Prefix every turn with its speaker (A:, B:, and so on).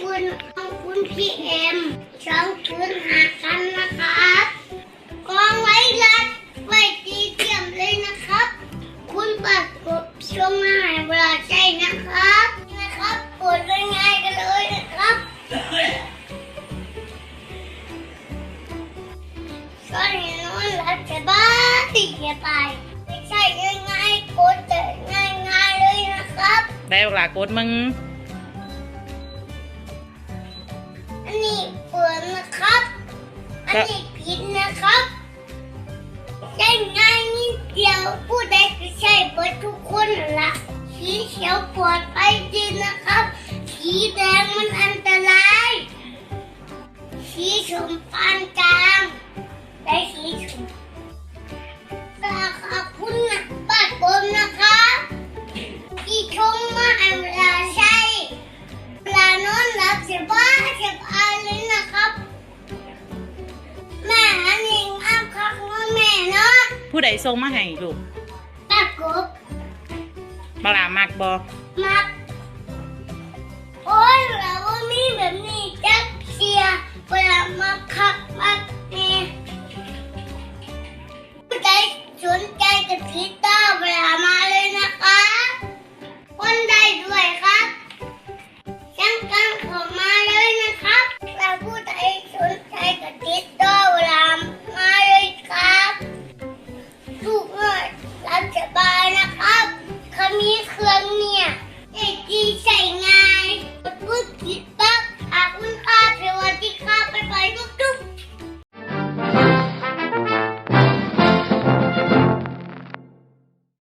A: คุณขอบคุณพี่เอ็มสองคืนหากันนะครับกองไว้รัดไว้ตีเทียมเลยนะครับ คุณปัดกบช่วงมาให้เวลาใจนะครับ นะครับกดง่ายๆกันเลยนะครับช่วยให้นอนหลับสบายสบายไม่ใช่ง่ายๆกดแต่ง่ายๆเลยนะครับ
B: ได้เวลากดมึง
A: อันนี้ผิดนะครับใช้ง่ายนิดเดียวผู้ใดก็ใช้เปิดทุกคนนั่นละสีเขียวปลอดภัยดีนะครับ สีแดงมันอันตราย
B: ผู้ใดส่งมาให้ลูก
A: ตากบ
B: บลามักบอ
A: มัก โอ้ยเราว่ามีแบบนี้จักเชียร์เวลามาคักมักแน่ผู้ใดสนใจกับทิตเต